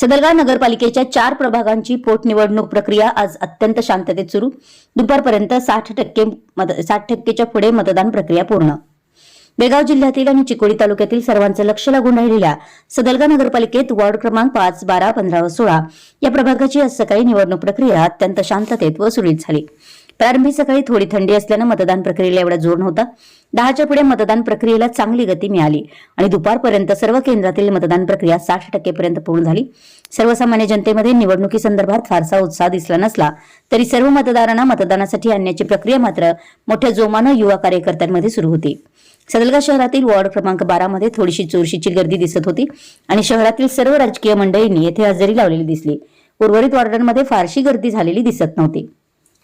सदलगा नगरपालिकेच्या चार प्रभागांची पोटनिवडणूक प्रक्रिया आज अत्यंत शांततेत सुरू. दुपारपर्यंत साठ टक्के साठ टक्केच्या पुढे मतदान प्रक्रिया पूर्ण. बेळगाव जिल्ह्यातील आणि चिकोडी तालुक्यातील सर्वांचं लक्ष लागून राहिलेल्या सदलगा नगरपालिकेत वॉर्ड क्रमांक पाच बारा पंधरा व सोळा या प्रभागाची आज सकाळी निवडणूक प्रक्रिया अत्यंत शांततेत व सुरळीत झाली. प्रारंभी सकाळी थोडी थंडी असल्यानं मतदान प्रक्रियेला एवढा जोर नव्हता. दहाच्या पुढे मतदान प्रक्रियेला चांगली गती मिळाली आणि दुपारपर्यंत सर्व केंद्रातील मतदान प्रक्रिया साठ टक्केपर्यंत पूर्ण झाली. सर्वसामान्य जनतेमध्ये निवडणुकीसंदर्भात फारसा उत्साह दिसला नसला तरी सर्व मतदारांना मतदानासाठी आणण्याची प्रक्रिया मात्र मोठ्या जोमानं युवा कार्यकर्त्यांमध्ये सुरू होती. सदलगा शहरातील वॉर्ड क्रमांक बारा मध्ये थोडीशी चोरशीची गर्दी दिसत होती आणि शहरातील सर्व राजकीय मंडळींनी येथे हजेरी लावलेली दिसली. उर्वरित वॉर्डांमध्ये फारशी गर्दी झालेली दिसत नव्हती.